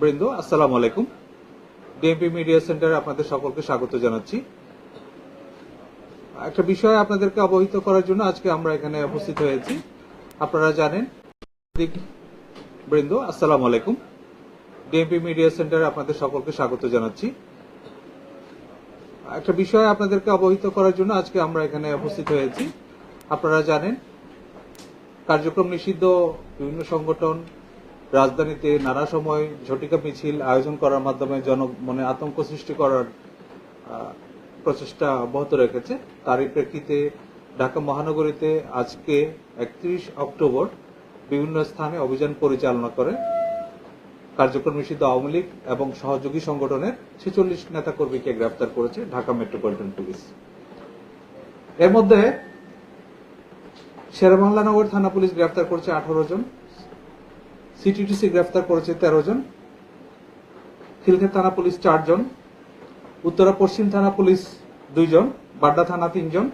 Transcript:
বৃন্দ, আসসালামু আলাইকুম। ডিএমপি মিডিয়া আপনাদের সকলকে স্বাগত জানাচ্ছি। একটা বিষয় আপনাদেরকে অবহিত করার জন্য আজকে আমরা এখানে উপস্থিত হয়েছি। আপনারা জানেন বৃন্দ আলাইকুম। ডিএমপি মিডিয়া আপনাদের সকলকে স্বাগত জানাচ্ছি। একটা বিষয় আপনাদেরকে অবহিত করার জন্য আজকে আমরা এখানে উপস্থিত হয়েছি। আপনারা জানেন, কার্যক্রম নিষিদ্ধ, বিভিন্ন সংগঠন রাজধানীতে নানা সময় ঝটিকা মিছিল আয়োজন করার মাধ্যমে জনমনে আতঙ্ক সৃষ্টি করার প্রচেষ্টা অব্যাহত রেখেছে। তারই প্রেক্ষিতে ঢাকা মহানগরীতে আজকে একত্রিশ অক্টোবর বিভিন্ন স্থানে অভিযান পরিচালনা করে কার্যক্রম নিষিদ্ধ আওয়ামী লীগ এবং সহযোগী সংগঠনের ছেচল্লিশ নেতাকর্মীকে গ্রেফতার করেছে ঢাকা মেট্রোপলিটন পুলিশ। এর মধ্যে শেরেবাংলা নগর থানা পুলিশ গ্রেফতার করেছে আঠারো জন। সিটিটিসি গ্রেফতার করেছে তেরো জন। খিলখে থানা পুলিশ চারজন উত্তরা পশ্চিম থানা পুলিশ দুইজন বাড্ডা থানা তিনজন